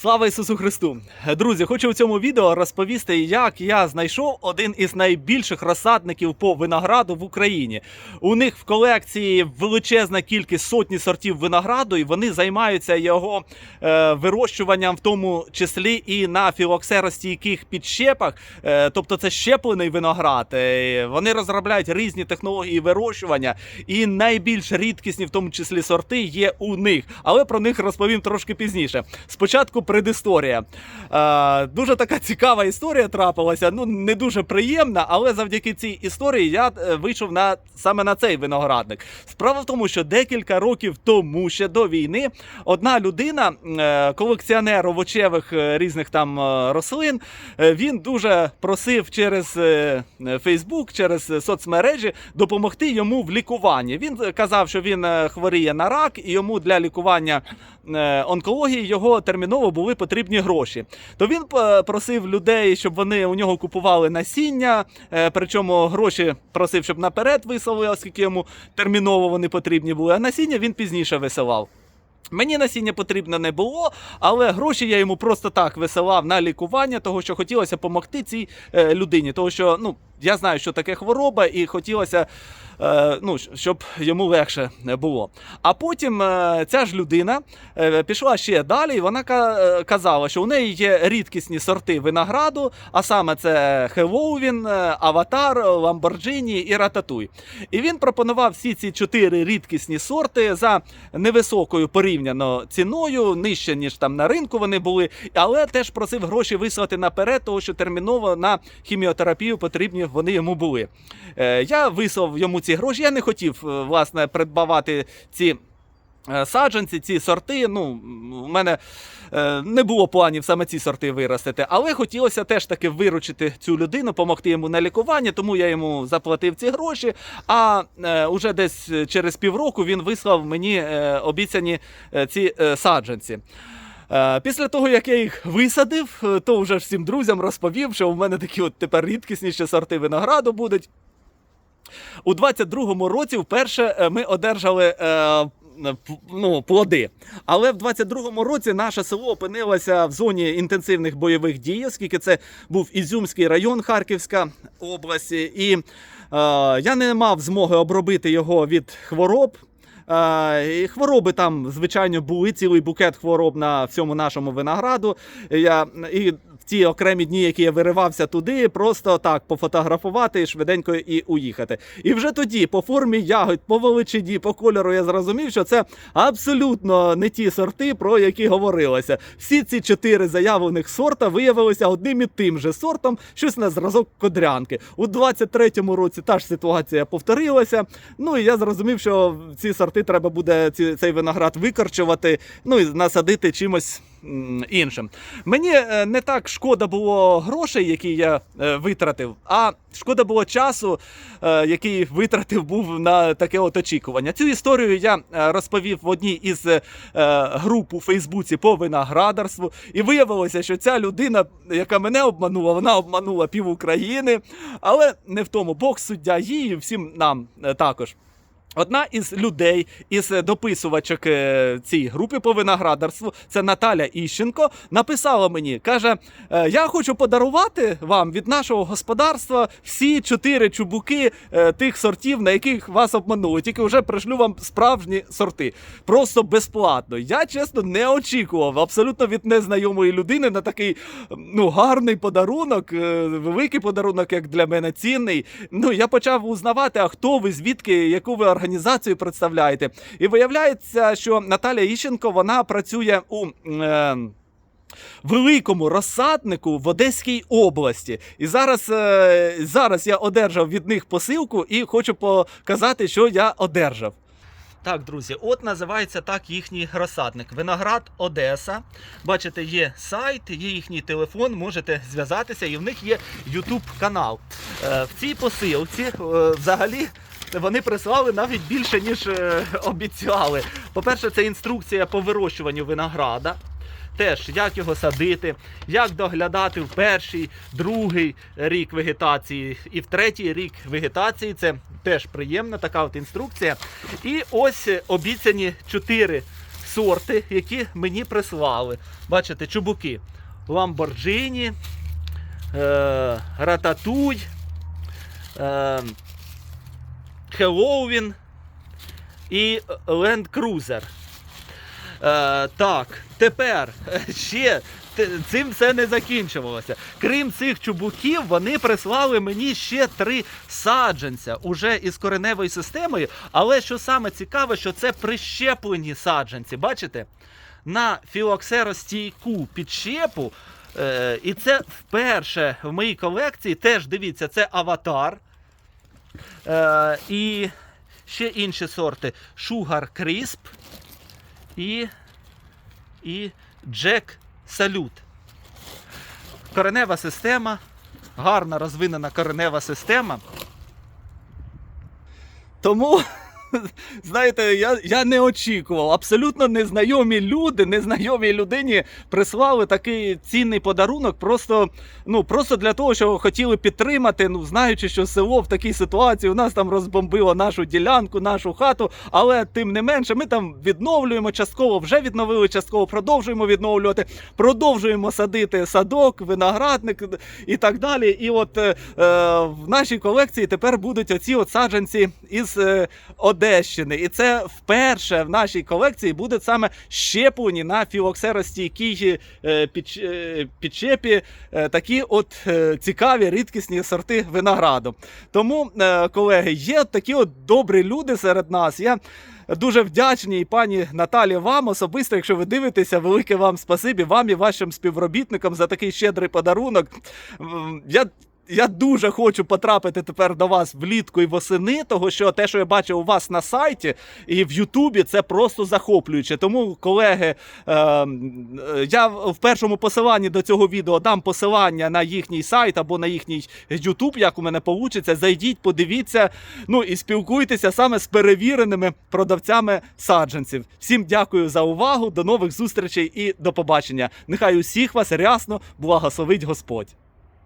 Слава Ісусу Христу! Друзі, хочу в цьому відео розповісти, як я знайшов один із найбільших розсадників по винограду в Україні. У них в колекції величезна кількість сотні сортів винограду, і вони займаються його е, вирощуванням, в тому числі і на філоксеростійких підщепах. Е, тобто це щеплений виноград. Е, вони розробляють різні технології вирощування, і найбільш рідкісні, в тому числі сорти, є у них. Але про них розповім трошки пізніше. Спочатку предісторія. Е, дуже така цікава історія трапилася. Ну не дуже приємна, але завдяки цій історії я е, вийшов на саме на цей виноградник. Справа в тому, що декілька років тому, ще до війни, одна людина, е, колекціонер овочевих е, різних там е, рослин, е, він дуже просив через е, Фейсбук, через соцмережі допомогти йому в лікуванні. Він казав, що він е, хворіє на рак, і йому для лікування е, онкології його терміново були потрібні гроші. То він е, просив людей, щоб вони у нього купували насіння. е, Причому гроші просив, щоб наперед вислали, оскільки йому терміново вони потрібні були. А насіння він пізніше висилав. Мені насіння потрібно не було, але гроші я йому просто так висилав на лікування, того що хотілося допомогти цій е, людині. Того що ну я знаю, що таке хвороба, і хотілося, е, ну, щоб йому легше було. А потім е, ця ж людина е, пішла ще далі, і вона е, казала, що у неї є рідкісні сорти винограду, а саме це Хеллоуін, е, Аватар, Ламборджині і Рататуй. І він пропонував всі ці чотири рідкісні сорти за невисокою порівняно ціною, нижче ніж там на ринку вони були, але теж просив гроші вислати наперед, тому що терміново на хіміотерапію потрібні вони йому були. Е, я вислав йому ці гроші. Я не хотів е, власне придбавати ці. е, Саджанці, ці сорти. Ну, у мене е, не було планів саме ці сорти виростити, але хотілося теж таки виручити цю людину, допомогти йому на лікування, тому я йому заплатив ці гроші. А е, уже десь через півроку він вислав мені е, обіцяні е, ці е, саджанці. Е, Після того, як я їх висадив, е, то вже всім друзям розповів, що у мене такі от тепер рідкісніші сорти винограду будуть. У 22-му році вперше е, ми одержали. Ну, плоди. Але в 22-му році наше село опинилося в зоні інтенсивних бойових дій, оскільки це був Ізюмський район Харківська область, і е, я не мав змоги обробити його від хвороб. Е, і хвороби там, звичайно, були цілий букет хвороб на всьому нашому винограду. Я, і ті окремі дні, які я виривався туди, просто так пофотографувати швиденько і уїхати. І вже тоді, по формі ягод, по величині, по кольору, я зрозумів, що це абсолютно не ті сорти, про які говорилося. Всі ці чотири заявлених сорта виявилися одним і тим же сортом, щось на зразок кодрянки. У 23-му році та ж ситуація повторилася. Ну і я зрозумів, що ці сорти треба буде ці, цей виноград викорчувати, ну і насадити чимось іншим. Мені е, не так шкода було грошей, які я е, витратив, а шкода було часу, е, який витратив був на таке от очікування. Цю історію я розповів в одній із груп у Фейсбуці по виноградарству, і виявилося, що ця людина, яка мене обманула, вона обманула пів України, але не в тому Бог суддя і всім нам також. Одна із людей, із дописувачок е, цій групі по виноградарству, це Наталя Іщенко, написала мені, каже: «Е, Я хочу подарувати вам від нашого господарства всі чотири чубуки е, тих сортів, на яких вас обманули. Тільки вже пришлю вам справжні сорти. Просто безплатно. Я чесно не очікував абсолютно від незнайомої людини на такий ну, гарний подарунок, великий подарунок, як для мене цінний. Ну, я почав узнавати, а хто ви, звідки, яку ви організацію представляєте. І виявляється, що Наталя Іщенко вона працює у. Е, Великому розсаднику в Одеській області, і зараз, е, зараз я одержав від них посилку і хочу показати, що я одержав. Так, друзі, от називається так їхній розсадник. Виноград Одеса. Бачите, є сайт, є їхній телефон, можете зв'язатися, і в них є YouTube канал. Е, В цій посилці е, взагалі. Вони прислали навіть більше, ніж е, обіцяли. По-перше, це інструкція по вирощуванню винограда. Теж як його садити, як доглядати в перший, другий рік вегетації і в третій рік вегетації. Це теж приємна така от інструкція. І ось обіцяні чотири сорти, які мені прислали. Бачите, чубуки. Lamborghini, е, Рататуй, е, Хеллоуін і Land Cruiser. Е, так, тепер ще цим все не закінчувалося. Крім цих чубуків, вони прислали мені ще три саджанця уже із кореневою системою. Але що саме цікаве, що це прищеплені саджанці. Бачите? На філоксеростійку підщепу. Е, і це вперше в моїй колекції. Теж дивіться, це аватар. Е, і ще інші сорти: Sugar Crisp і, і Jack Salute. Коренева система, гарна розвинена коренева система. Тому, знаєте, я, я не очікував. Абсолютно незнайомі люди, незнайомій людині прислали такий цінний подарунок, просто, ну, просто для того, що хотіли підтримати, ну, знаючи, що село в такій ситуації, у нас там розбомбило нашу ділянку, нашу хату, але тим не менше, ми там відновлюємо частково, вже відновили частково, продовжуємо відновлювати, продовжуємо садити садок, виноградник і так далі. І от е, в нашій колекції тепер будуть оці от саджанці із е, Одещини. І це вперше в нашій колекції будуть саме щеплені на філоксеростійкій е, е, підчепі е, такі от цікаві рідкісні сорти винограду. Тому, колеги, є такі от добрі люди серед нас. Я Дуже вдячний пані Наталі вам особисто, якщо ви дивитеся, велике вам спасибі вам і вашим співробітникам за такий щедрий подарунок. Я я дуже хочу потрапити тепер до вас влітку і восени, того що те, що я бачив у вас на сайті і в Ютубі, це просто захоплююче. Тому, колеги, е, е, я в першому посиланні до цього відео дам посилання на їхній сайт або на їхній Ютуб, як у мене вийде. Зайдіть, подивіться, ну і спілкуйтеся саме з перевіреними продавцями саджанців. Всім дякую за увагу. До нових зустрічей і до побачення. Нехай усіх вас рясно благословить Господь.